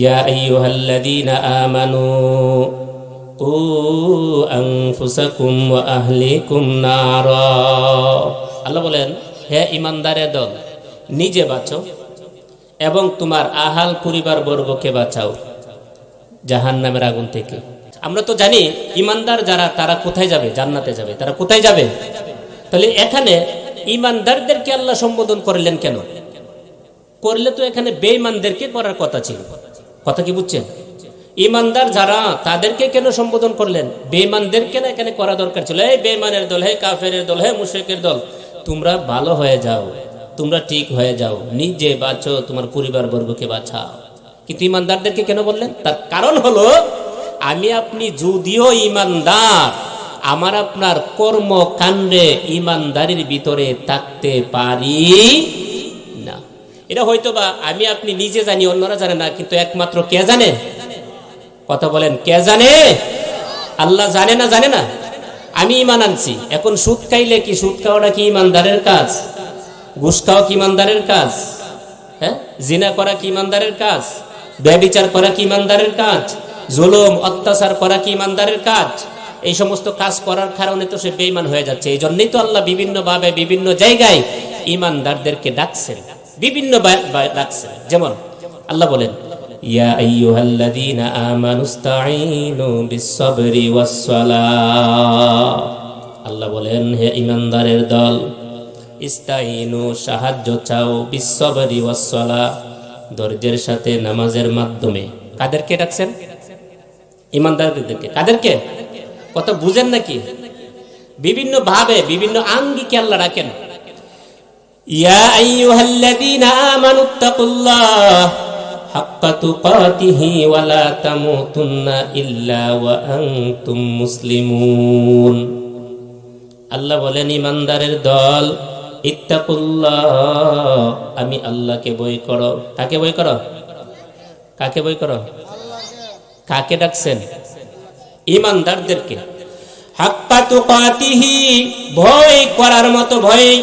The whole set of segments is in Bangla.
ইয়া আইয়ুহাল্লাযীনা আমানু কু আনফুসাকুম ওয়া আহলিকুম নারা আল্লাহ বলেন, হে ইমানদারের দল, নিজে বাঁচো এবং তোমার আহাল পরিবার বর্গকে বাঁচাও জাহান নামের আগুন থেকে। আমরা তো জানি ইমানদার যারা, তারা কোথায় যাবে? জান্নাতে যাবে। তারা কোথায় যাবে? তাহলে এখানে ইমানদারদেরকে আল্লাহ সম্বোধন করলেন কেন? করলে তো এখানে বেঈমানদেরকে করার কথা ছিল। কথা কি বুঝছেন? ইমানদার যারা, তাদেরকে কেন সম্বোধন করলেন? বেঈমানদেরকে না এখানে করা দরকার ছিল? এই বেঈমানের দল, হে কাফের দল, হে মুশেকের দল, তোমরা ভালো হয়ে যাও, তোমরা ঠিক হয়ে যাও, নিজে বাঁচো, তোমার পরিবার বর্গকে বাঁচাও। কিন্তু ইমানদারদেরকে কেন বললেন? তার কারণ হলো, আমি আপনি যদিও ইমানদার, আমার আপনার কর্মকাণ্ডে ইমানদারির ভিতরে থাকতে পারি এটা হয়তো বা আমি আপনি নিজে জানি, অন্যরা জানে না, কিন্তু একমাত্র কে জানে? কথা বলেন, কে জানে? আল্লাহ জানে না জানে না? আমি ইমান আনছি। এখন সুদ খাইলে কি সুদ খাওয়াটা কি ইমানদারের কাজ? ঘুষ খাওয়া কি ইমানদারের কাজ? হ্যাঁ? জিনা করা কি ইমানদারের কাজ? ব্যবিচার করা কি ইমানদারের কাজ? জুলুম, অত্যাচার করা কি ইমানদারের কাজ? এই সমস্ত কাজ করার কারণে তো সে বেইমান হয়ে যাচ্ছে। এই জন্যই তো আল্লাহ বিভিন্ন ভাবে, বিভিন্ন জায়গায় ইমানদারদেরকে ডাকছেন। বিভিন্ন ডাকছেন যেমন আল্লাহ বলেন, ইয়া আইয়ুহাল্লাযীনা আমানুস্তাঈনু বিস-সাবরি ওয়াস-সালাহ আল্লাহ বলেন, হে ইমানদারের দল ইস্তাইনু সাহায্য চাও বিশ্ববরি ওয়াসলা ধৈর্যের সাথে নামাজের মাধ্যমে। কাদেরকে ডাকছেন? ইমানদারদেরকে। কাদেরকে? কথা বুঝেন নাকি? বিভিন্ন ভাবে, বিভিন্ন আঙ্গিকে আল্লাহ ডাকেন ইয়া আইয়ুহাল্লাযীনা আমানুত্তাকুল্লাহ হাক্কা তুকাতিহি ওয়া লা তামুতুন্না ইল্লা ওয়া আনতুম মুসলিমুন আল্লাহ বলেন, ইমানদারের দল ইত্তাকুল্লাহ আমি আল্লাহকে বই করো। কাকে বই করো? কাকে বই করো? কাকে ডাকছেন? ইমানদারদেরকে। হাক্কা তুকাতিহি, ভয় করার মতো ভয়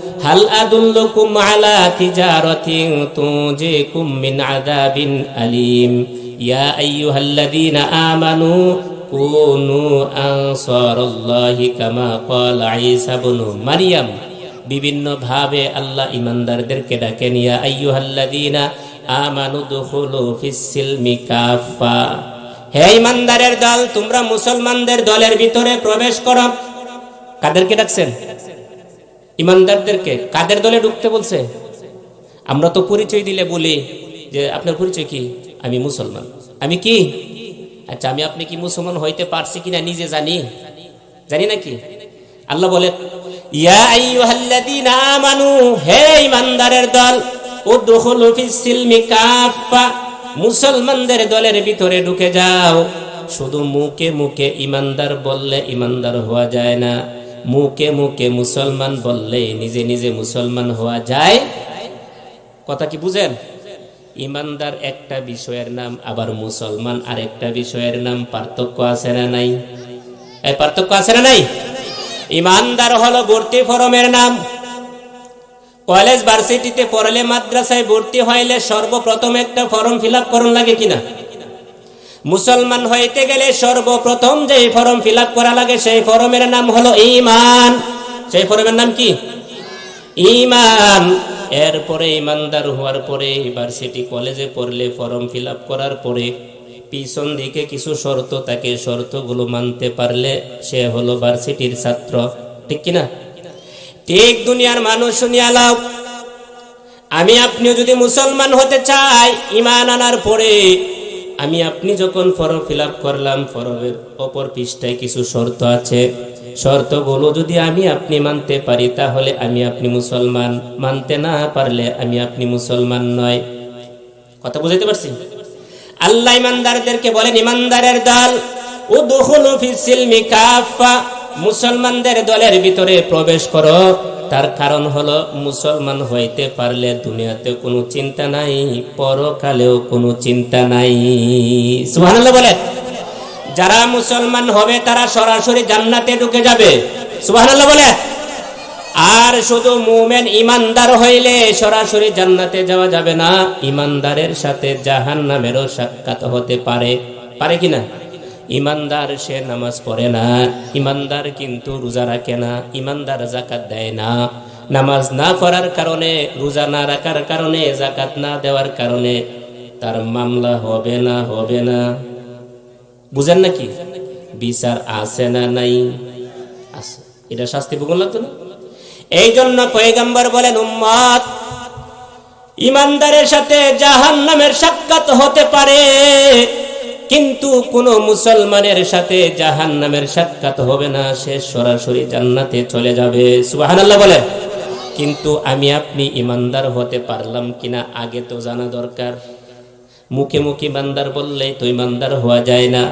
হাল আদুল্লুকুম আলা তিজারাতিন তুজিকুম মিন আযাবিন আলিম ইয়া আইয়ুহাল্লাযীনা আমানু কুনু আনসারাল্লাহি কামা ক্বালা ঈসা ইবনু মারইয়াম বিভিন্ন ভাবে আল্লাহ ইমানদারদেরকে ডাকেন, ইয়া আইয়ুহাল্লাযীনা আমানু দুখুলু ফিস-সিলমি কাফা হে ইমানদারের দল, তোমরা মুসলমানদের দলের ভিতরে প্রবেশ করো। কাদেরকে ডাকছেন? ইমানদারদেরকে কাদের দলে ঢুকতে বলছে? আমরা তো পরিচয় দিলে বলি যে আপনার পরিচয় কি? আমি মুসলমান। আমি কি? আচ্ছা আমি আপনি কি মুসলমান হইতে পারছি কিনা নিজে জানি। জানি নাকি আল্লাহ বলে মুসলমানদের দলের ভিতরে ঢুকে যাও। শুধু মুখে মুখে ইমানদার বললে ইমানদার হওয়া যায় না। মুখে মুখে মুসলমান বললে নিজে নিজে মুসলমান হওয়া যায়? কথা কি বুঝেন? ইমানদার একটা বিষয়ের নাম, আবার মুসলমান আরেকটা বিষয়ের নাম, পার্থক্য আছে না নাই? এই পার্থক্য আছে না নাই? ইমানদার হলো ভর্তি ফরমের নাম। কলেজ ভার্সিটিতে পড়লে মাদ্রাসায় ভর্তি হইলে সর্বপ্রথম একটা ফর্ম ফিল আপ করুন লাগে কিনা? মুসলমান হইতে গেলে সর্বপ্রথম যে ফর্ম ফিল করা লাগে, সেই ফর্মের নাম হলো ইমান সেই ফর্মের নাম কি? ইমান এরপরে ইমানদার হওয়ার পরে ইউনিভার্সিটি কলেজে পড়লে ফর্ম ফিল করার পরে পিছন দিকে কিছু শর্ত থাকে, শর্তগুলো মানতে পারলে সে হলো ভার্সিটির ছাত্র। ঠিক কিনা ঠিক, দুনিয়ার মানুষ শুনিয়া লাও। আমি আপনিও যদি মুসলমান হতে চাই ইমান আনার পরে আমি আপনি যখন ফর্ম ফিল করলাম, ফর্মের অপর পৃষ্ঠায় কিছু শর্ত আছে। শর্তগুলো যদি আমি আপনি মানতে পারি, তাহলে আমি আপনি মুসলমান। মানতে না পারলে আমি আপনি মুসলমান নয়। কথা বুঝাইতে পারছি? আল্লাহ ইমানদারদেরকে বলেন, ইমানদারের দল ও কাফা মুসলমানদের দলের ভিতরে প্রবেশ করো। তার কারণ হলো, মুসলমান হইতে পারলে দুনিয়াতে কোনো চিন্তা নাই, পরকালেও কোনো চিন্তা নাই। সুবহানাল্লাহ বলেন, যারা মুসলমান হবে তারা সরাসরি জান্নাতে ঢুকে যাবে। সুবহানাল্লাহ বলে আর শুধু মুমেন ইমানদার হইলে সরাসরি জান্নাতে যাওয়া যাবে না ইমানদারের সাথে জাহান নামেরও সাক্ষাৎ হতে পারে। পারে কিনা ইমানদার সে নামাজ পড়ে না, ইমানদার কিন্তু রোজা রাখে না, ইমানদার জাকাত দেয় না। নামাজ না পড়ার কারণে, রোজা না রাখার কারণে জাকাত না দেওয়ার কারণে তার মামলা হবে না হবে না। বুঝেন নাকি? বিচার আছে না নাই? আছে। এটা শাস্তি ভোগ লাগতো না? এই জন্য পয়গম্বর বলেন, উম্মত, ইমানদারের সাথে জাহান নামের সাক্ষাৎ হতে পারে। কিন্তু কোন মুসলমানের সাথে জাহান নামের সাক্ষাৎ হবে না, সে সরাসরি জান্নাতে চলে যাবে। সুবহানাল্লাহ বলে কিন্তু আমি আপনি ইমানদার হতে পারলাম কিনা আগে তো জানা দরকার। মুখে মুখে ইমানদার বললে তো ইমানদার হওয়া যায় না।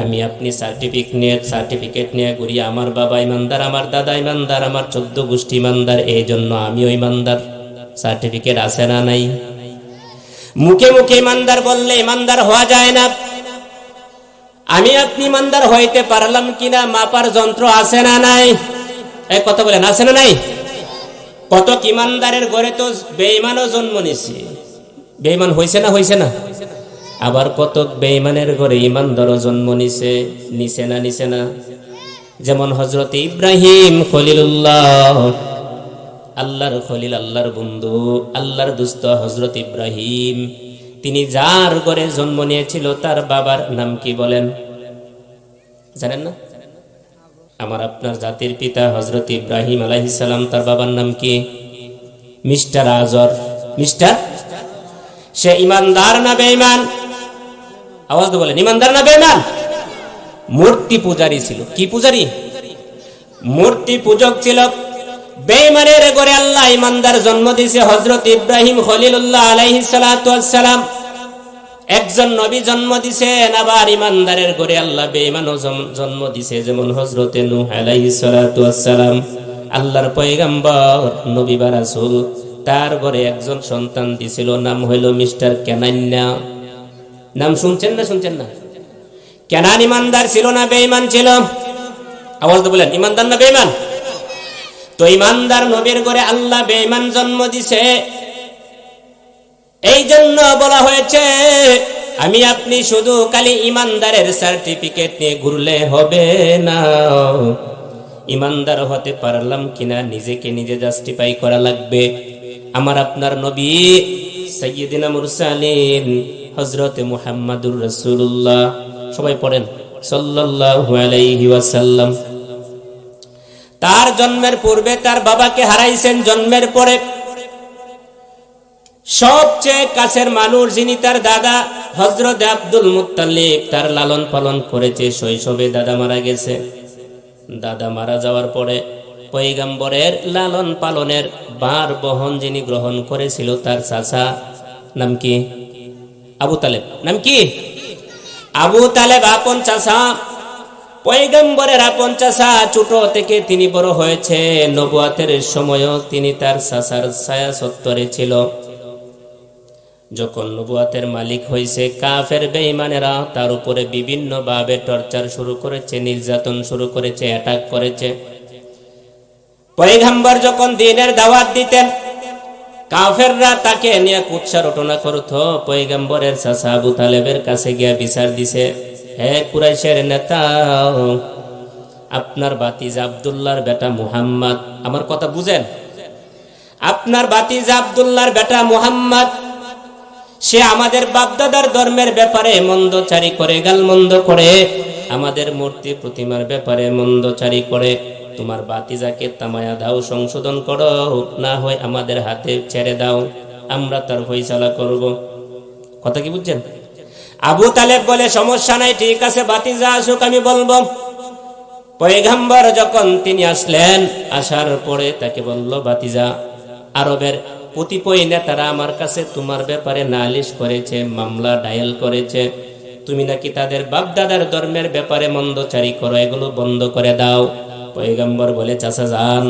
আমি আপনি সার্টিফিকেট নিয়ে সার্টিফিকেট নিয়ে ঘুরি, আমার বাবা ইমানদার, আমার দাদা ইমানদার, আমার চোদ্দ গোষ্ঠী ইমানদার, এই জন্য আমিও ইমানদার। সার্টিফিকেট আছে না নাই? মুখে মুখে ইমানদার বললে ইমানদার হওয়া যায় না। আমি আপনি ইমানদার হইতে পারলাম কিনা মাপার যন্ত্র আছে না নাই? এই কথা বলেন, আছে না নাই? কত ইমানদারের ঘরে তো বেঈমানও জন্ম নিছে বেঈমান হইছে না হইছে না? আবার কত বেঈমানের ঘরে ইমানদারও জন্ম নিছে নিছে না নিছে না? যেমন হজরত ইব্রাহিম খলিলুল্লাহ, আল্লাহর খলিল, আল্লাহর বন্ধু, আল্লাহর দুস্থ হজরত ইব্রাহিম তিনি যার ঘরে জন্ম নিয়েছিল, তার বাবার নাম কি বলেন? জানেন না? আমার আপনার জাতির পিতা হজরত ইব্রাহিম আলাইহিসাল্লাম তার বাবার নাম কি? মিস্টার আজর। মিস্টার? সে ইমানদার না বেঈমান? আওয়াজ তো বলেন, ইমানদার না বেঈমান? মূর্তি পূজারি ছিল। কি পূজারি? মূর্তি পূজক ছিল বেঈমানের ঘরে আল্লাহ ইমানদার জন্ম দিছে হযরত ইব্রাহিম খলিলুল্লাহ আলাইহিস সালাতু সালাম একজন নবী জন্ম দিছেন আবার ইমানদারের ঘরে আল্লাহ বেঈমানও জম- জন্ম দিছে যেমন হযরতে নূহ আলাইহিস সালাতু সালাম আল্লাহর পয়গাম্বর, নবী বা রাসূল, তার ঘরে একজন সন্তান দিছিল নাম হইল মিস্টার কেনান্না নাম শুনছেন না শুনছেন না? কেনান ইমানদার ছিল না, বেঈমান ছিল? আওয়াজ বলেন ইমানদার না বেঈমান? তো ইমানদার নবীর ঘরে আল্লাহ বেঈমান জন্ম দিছে। এই জন্য বলা হয়েছে, আমি আপনি শুধু খালি ইমানদারের সার্টিফিকেট নিয়ে ঘুরলে হবে না। ইমানদার হতে পারলাম কিনা, নিজেকে নিজে জাস্টিফাই করা লাগবে। আমার আপনার নবী সৈয়দিনা মুরসালিন হজরত মুহাম্মাদুর রাসূলুল্লাহ। সবাই পড়েন, সাল্লাল্লাহু আলাইহি ওয়াসাল্লাম। তার জন্মের পূর্বে তার বাবাকে হারাইছেন, জন্মের পরে সবচেয়ে কাছের মানুষ যিনি তার দাদা হজরত আব্দুল মুত্তালিব, তার লালন পালন করেছে, শৈশবে দাদা মারা গেছে। দাদা মারা যাওয়ার পরে পৈগম্বরের লালন পালনের বার বহন যিনি গ্রহণ করেছিল, তার চাচা নাম কি? আবু তালেব। নাম কি? আবু তালেব, আপন চাচা। পয়গম্বরের আপন ছোট থেকে তিনি বড় হয়েছে। নবুয়াতের সময়ও তিনি তার চাচার ছায়া সত্তরে ছিল। যখন নবুয়াতের মালিক হয়েছে কাফের বেঈমানেরা তার উপরে বিভিন্ন ভাবে টর্চার শুরু করেছে, নির্যাতন শুরু করেছে, অ্যাটাক করেছে। পয়গম্বর যখন দিনের দাওয়াত দিতেন, কাফেররা তাকে নিয়ে কুৎসা রটনা করত। পয়গম্বরের চাচা আবু তালেবের কাছে গিয়া বিচার দিছে। হে কুরাইশের নেতা, আপনার বাতিজ আব্দুল্লাহর বেটা মুহাম্মদ, আমার কথা বুঝেন? আপনার বাতিজ আব্দুল্লাহর বেটা মুহাম্মদ, সে আমাদের বাপদাদার ধর্মের ব্যাপারে মন্দচারি করে গাল মন্দ করে, আমাদের মূর্তি প্রতিমার ব্যাপারে মন্দচারি করে, তোমার বাতিজাকে তামায়া দাও, সংশোধন করো না হয় আমাদের হাতে ছেড়ে দাও, আমরা তার ফয়সালা করব। কথা কি বুঝছেন? আবু তালেব বলে, সমস্যা নাই, ঠিক আছে বাতিজা আসুক, আমি বলব। পয়গাম্বর যখন তিনি আসলেন, আসার পরে তাকে বলল, বাতিজা, আরবের কতিপয় নেতারা আমার কাছে তোমার ব্যাপারে নালিশ করেছে, মামলা ডায়াল করেছে। তুমি নাকি তাদের বাপদাদার ধর্মের ব্যাপারে মন্দচারি করো, এগুলো বন্ধ করে দাও। পয়গম্বর বলে, চাচা যান,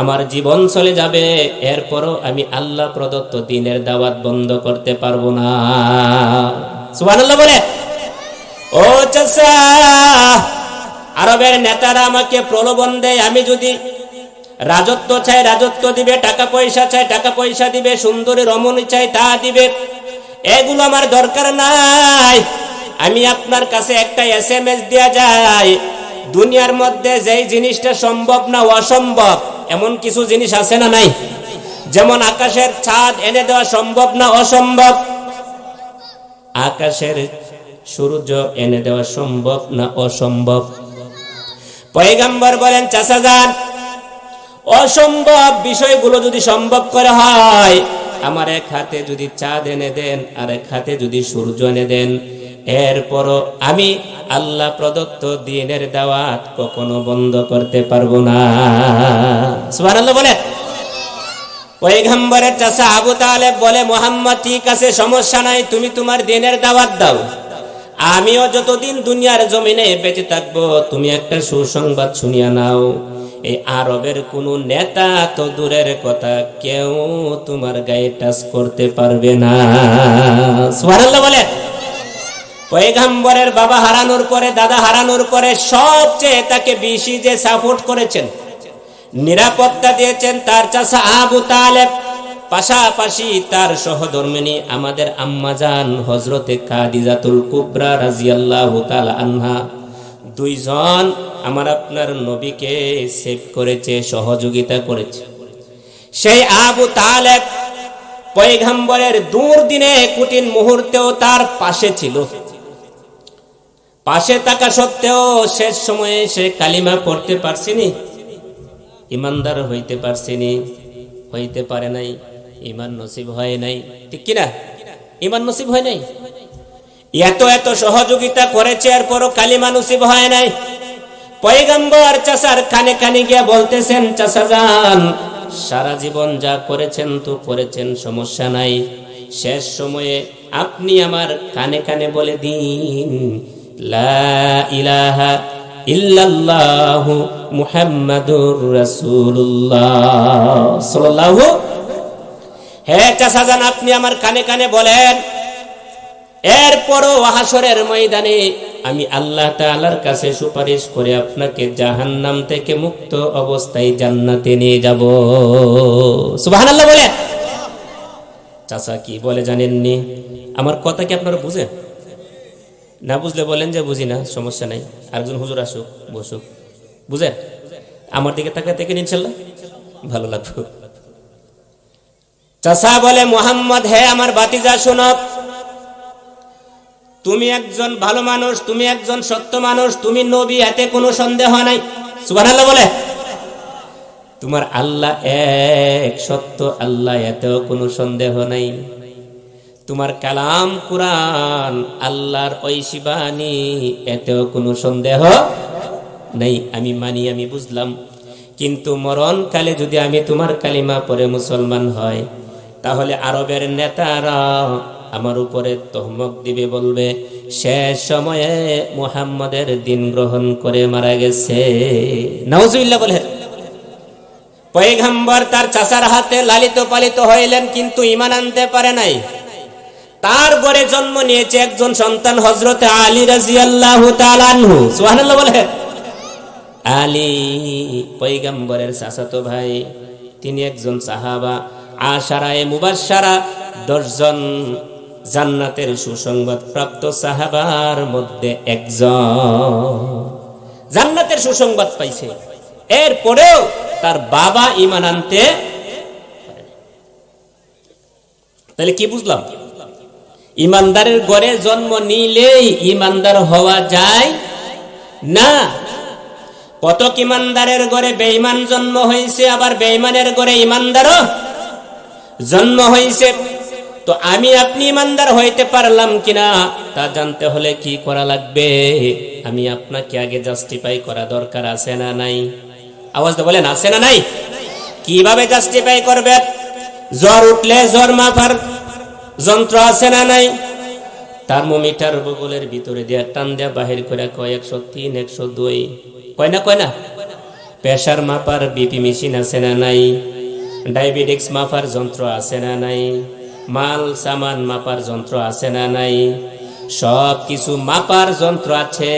আমার জীবন চলে যাবে, এরপরও আমি আল্লাহ প্রদত্ত দিনের দাওয়াত বন্ধ করতে পারব না। সুবহানাল্লাহ বলে। ও আরবের নেতারা আমাকে প্রলোভন দেয়, আমি যদি রাজত্ব চাই, রাজত্ব দিবে, টাকা পয়সা চাই, টাকা পয়সা দিবে, সুন্দরী রমণী চাই, তা দিবে। এগুলো আমার দরকার নাই। আমি আপনার কাছে একটা এস এম এস দেওয়া যায়। দুনিয়ার মধ্যে যেই জিনিসটা সম্ভব না, অসম্ভব, এমন কিছু জিনিস আছে না নাই? যেমন আকাশের ছাদ এনে দেওয়া সম্ভব না, অসম্ভব। আকাশের সূর্য এনে দেওয়া সম্ভব না অসম্ভব? পয়গাম্বর বলেন চাষা যান, অসম্ভব বিষয়গুলো যদি সম্ভব করে হয়, আমার এক হাতে যদি চাঁদ এনে দেন, আর এক হাতে যদি সূর্য এনে দেন, এরপরও আমি আল্লাহ প্রদত্ত দিনের দাওয়াত কখনো বন্ধ করতে পারব না। সুবহানাল্লাহ বলে পয়গম্বরের চাষা আবু তালেব বলে, মোহাম্মদ, ঠিক আছে, সমস্যা নাই, তুমি তোমার দিনের দাওয়াত দাও। আমিও যতদিন দুনিয়ার জমিনে বেঁচে থাকব, তুমি একটা সুসংবাদ শুনিয়া নাও। এই আরবের কোন নেতা তো দূরের কথা, কেউ তোমার গায়ে টাচ করতে পারবে না। বলে। পয়গাম্বরের বাবা হারানোর পরে, দাদা হারানোর পরে সবচেয়ে তাকে বেশি যে সাপোর্ট করেছেন নিরাপত্তা দিয়েছেন তার চাষা আবু তালেব। পাশাপাশি তার সহধর্মিনী আমাদের আম্মাজান হজরতে কাদিজাতুল কুবরা রাজিয়াল্লাহু আনহা। দুইজন আমার আপনার নবীকে সেভ করেছে, সহযোগিতা করেছে। সেই আবু তালেব পয়গাম্বরের দূর দিনে কঠিন মুহূর্তেও তার পাশে ছিল। পাশে থাকা সত্ত্বেও শেষ সময়ে সে কালিমা পড়তে পারছিনি। ইমানদার হইতে পারছিনি হইতে পারে নাই, ইমান নসিব হয় নাই। ঠিক কিনা ইমান নসিব হয় নাই? এত এত সহযোগিতা করেছে, এরপরও কালিমা নসিব হয় নাই। পয়গাম্বর চাষার কানে কানে গিয়া বলতেছেন চাষা যান সারা জীবন যা করেছেন তো করেছেন, সমস্যা নাই। শেষ সময়ে আপনি আমার কানে কানে বলে দিন, লা ইলাহা ইল্লাল্লাহু মুহাম্মাদুর রাসূলুল্লাহ। সাল্লাল্লাহু হে চাচা যান আপনি আমার কানে কানে বলেন, এরপরও হাসরের ময়দানে আমি আল্লাহ তাআলার কাছে সুপারিশ করে আপনাকে জাহান্নাম থেকে মুক্ত অবস্থায় জান্নাতে নিয়ে যাব। সুবহানাল্লাহ বলে চাচা কি বলে জানেননি? আমার কথা কি আপনারা বুঝেন? না বুঝলে বলেন যে বুঝি না, সমস্যা নাই। আরেকজন হুজুর আসুক, বসুক। বুঝেন? আমার দিকে তাকায় দেখেন ইনশাল্লাহ। ভালো লাগবে। চাষা বলে, মোহাম্মদ, হে আমার বাতিজা শোনক তুমি একজন ভালো মানুষ, তুমি একজন সত্য মানুষ, তুমি নবী, এতে কোনো সন্দেহ নাই। সুবহানাল্লাহ বলে। তোমার আল্লাহ এক, সত্য আল্লাহ, এতেও কোনো সন্দেহ নাই। তোমার কালাম কুরআন, আল্লাহর ঐশী বাণী এতেও কোনো সন্দেহ নেই। আমি মানি, আমি বুঝলাম। কিন্তু মরণকালে যদি আমি তোমার কালিমা পরে মুসলমান হয়, তাহলে আরবের নেতারা আমার উপরে তহমক দিবে, বলবে শেষ সময়ে মুহাম্মদের দিন গ্রহণ করে মারা গেছে। নাউজুবিল্লাহ বলে, পয়গাম্বর তার চাচার হাতে লালিত পালিত হইলেন, কিন্তু ইমান আনতে পারে নাই। তার গড়ে জন্ম নিয়েছে একজন সন্তান হজরতে আলী রাজি আল্লাহ বলে। আলী পৈগম্বরের চাচাতো ভাই, তিনি একজন সাহাবা, আশারায় মুবাসারা দশজন জান্নাতের সুসংবাদ প্রাপ্ত সাহাবার মধ্যে একজন। জান্নাতের সুসংবাদ পাইছে। এরপরেও তার বাবা ইমান আনতে তাহলে কি বুঝলাম? ইমানদারের গড়ে জন্ম নিলেই ইমানদার হওয়া যায় না। কত ইমানদারের গড়ে বেঈমান জন্ম হয়েছে আবার বেঈমানের গড়ে ইমানদারও জন্ম হয়েছে তো আমি আপনি ইমানদার হইতে পারলাম কিনা তা জানতে হলে কি করা লাগবে? আমি আপনাকে আগে জাস্টিফাই করা দরকার আছে না নাই? আওয়াজ তো বলেন, আছে না নাই? কীভাবে জাস্টিফাই করবে? জ্বর উঠলে জ্বর মাফার যন্ত্র আছে না নাই? থার্মোমিটার বগলের ভিতরে দিয়া টান দেয়া বাহির করে কয়, একশো তিন, একশো দুই। কয় না কয় না? প্রেশার মাপার বিপি মেশিন আছে না নাই? ডায়াবেটিক্স মাপার যন্ত্র আছে না নাই? মাল সামান মাপার যন্ত্র আছে না নাই? সব কিছু মাপার যন্ত্র আছে,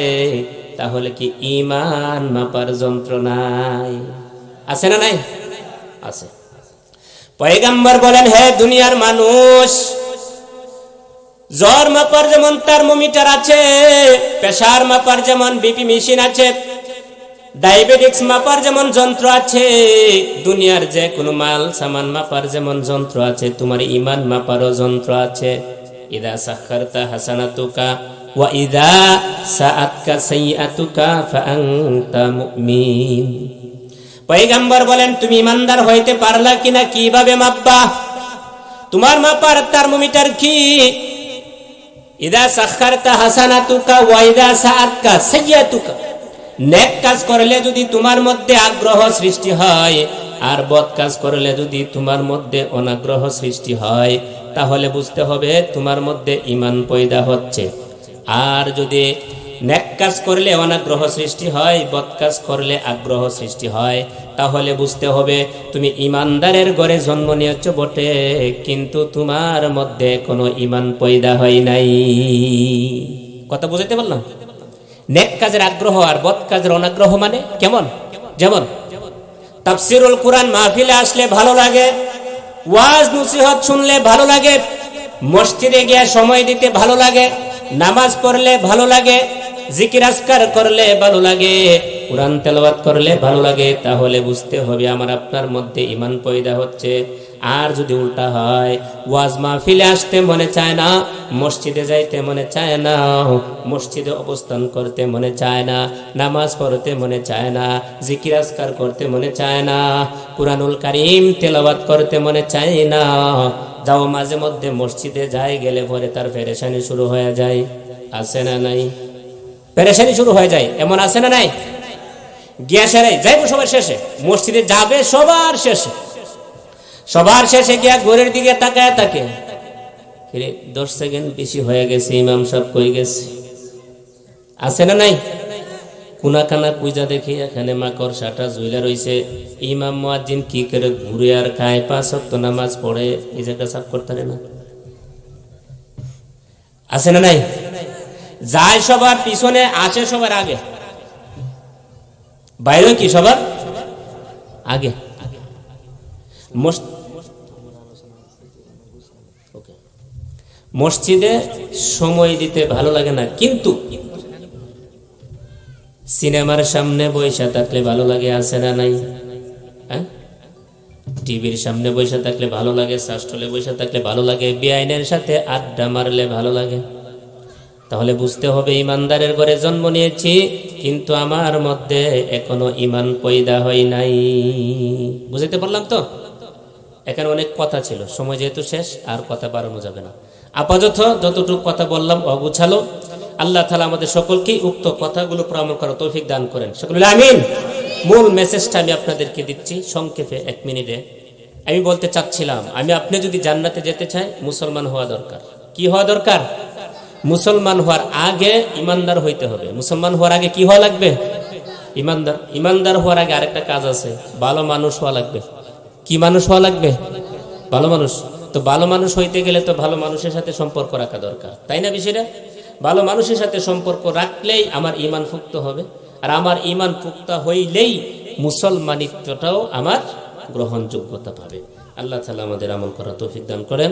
তাহলে কি ইমান মাপার যন্ত্র নাই? আছে না নাই? আছে। পয়গাম্বর বলেন, হে দুনিয়ার মানুষ জ্বর মাপার যেমন থার্মোমিটার আছে প্রেশার মাপার যেমন বিপি মেশিন আছে ডায়াবেটিক্স মাপার যেমন যন্ত্র আছে, দুনিয়ার যে কোনো মাল সামান মাপার যেমন যন্ত্র আছে, তোমার ইমান মাপারও যন্ত্র আছে। ইদা সাক্ষারতা হাসানাতুকা, ওয়া ইদা সাআতকা সাইয়াতুকা ফাআনতা মুমিন। পয়গাম্বর বলেন, তুমি ইমানদার হইতে পারলা কিনা? কীভাবে মাপবা? তোমার মাপার থার্মোমিটার কি? ইদা সাক্ষারতা হাসানাতুকা ওয়াইদা সাআতকা সাইয়াতুকা নেক কাজ করলে যদি তোমার মধ্যে আগ্রহ সৃষ্টি হয়, আর বদ কাজ করলে যদি তোমার মধ্যে অনাগ্রহ সৃষ্টি হয়, তাহলে বুঝতে হবে তোমার মধ্যে ইমান পয়দা হচ্ছে। আর যদি নেক কাজ করলে অনাগ্রহ সৃষ্টি হয়, বদ কাজ করলে আগ্রহ সৃষ্টি হয়। তাহলে বুঝতে হবে, তুমি ইমানদারের ঘরে জন্ম নিয়েছ বটে, কিন্তু তোমার মধ্যে কোনো ইমান পয়দা হয় নাই। কথা বুঝাইতে পারলাম? নেক কাজের আগ্রহ আর বদ কাজের অনাগ্রহ মানে কেমন? যেমন, তাফসিরুল কোরআন মাহফিলে আসলে ভালো লাগে, ওয়াজ নসিহত শুনলে ভালো লাগে, মসজিদে গিয়ে সময় দিতে ভালো লাগে, নামাজ পড়লে ভালো লাগে জিকির আসকার করলে ভালো লাগে, কোরআন তেলাওয়াত করলে ভালো লাগে, তাহলে বুঝতে হবে আমার আপনার মধ্যে ইমান পয়দা হচ্ছে। আর যদি উল্টা হয়, ওয়াজ মাহফিলে আসতে মনে চায় না, মসজিদে যাইতে মনে চায় না, মসজিদে অবস্থান করতে মনে চায় না, নামাজ পড়তে মনে চায় না, জিকির আসকার করতে মনে চায় না, কুরআনুল কারিম তেলাওয়াত করতে মনে চায় না, যাও মাঝে মধ্যে মসজিদে যায় গেলে পরে তার ফেরেশানি শুরু হয়ে যায়। আছে না নাই? পেরেশানি শুরু হয়ে যায়। এমন আছে না নাই? গিয়া সেরে, যাইবো সবার শেষে। মসজিদে যাবে সবার শেষে। সবার শেষে গিয়া ঘরের দিকে তাকায় তাকে। দশ সেকেন্ড বেশি হয়ে গেছে, ইমাম সব কই গেছে? আছে না নাই? কোনা কানা পূজা দেখি এখানে মাকড়, সাটা জুইলা রইছে। ইমাম মুয়াজ্জিন কি করে ঘুরে আর খায়? পাঁচ ওয়াক্ত নামাজ পড়ে এই জায়গা সাফ করতে না। আছে না নাই? যায় সবার, পিছনে আসে সবার আগে। বাইরে কি সবার? আগে। মসজিদে সময় দিতে ভালো লাগে না, কিন্তু সিনেমার সামনে বৈশা থাকলে ভালো লাগে, আছে না নাই? হ্যাঁ? টিভির সামনে বসে থাকলে ভালো লাগে শাস্টলে বসে থাকলে ভালো লাগে, বেআইনের সাথে আড্ডা মারলে ভালো লাগে। তাহলে বুঝতে হবে ইমানদারের ঘরে জন্ম নিয়েছি, কিন্তু আমার মধ্যে এখনও ইমান পয়দা হয় নাই। বুঝতে পারলাম তো? এখানে অনেক কথা ছিল, সময় যেহেতু শেষ, আর কথা বাড়ানো যাবে না। আপাতত যতটুকু কথা বললাম অগুছালো আল্লাহ তালা আমাদের সকলকেই উক্ত কথাগুলো প্রমাণ করার তৌফিক দান করেন। সকল আমিন। মূল মেসেজটা আমি আপনাদেরকে দিচ্ছি, সংক্ষেপে এক মিনিটে। আমি বলতে চাচ্ছিলাম, আমি, আপনি যদি জান্নাতে যেতে চাই, মুসলমান হওয়া দরকার। কি হওয়া দরকার? মুসলমান হওয়ার আগে ইমানদার হইতে হবে। মুসলমান হওয়ার আগে কি হওয়া লাগবে? ইমানদার ইমানদার হওয়ার আগে আরেকটা কাজ আছে, ভালো মানুষ হওয়া লাগবে। কি মানুষ হওয়া লাগবে? ভালো মানুষ। তো ভালো মানুষ হইতে গেলে তো ভালো মানুষের সাথে সম্পর্ক রাখা দরকার, তাই না বিষয়টা? ভালো মানুষের সাথে সম্পর্ক রাখলেই আমার ইমান ফুক্ত হবে, আর আমার ইমান পুক্তা হইলেই মুসলমানিত্বটাও আমার গ্রহণযোগ্যতা পাবে। আল্লাহ তালা আমাদের আমল করা তৌফিক দান করেন।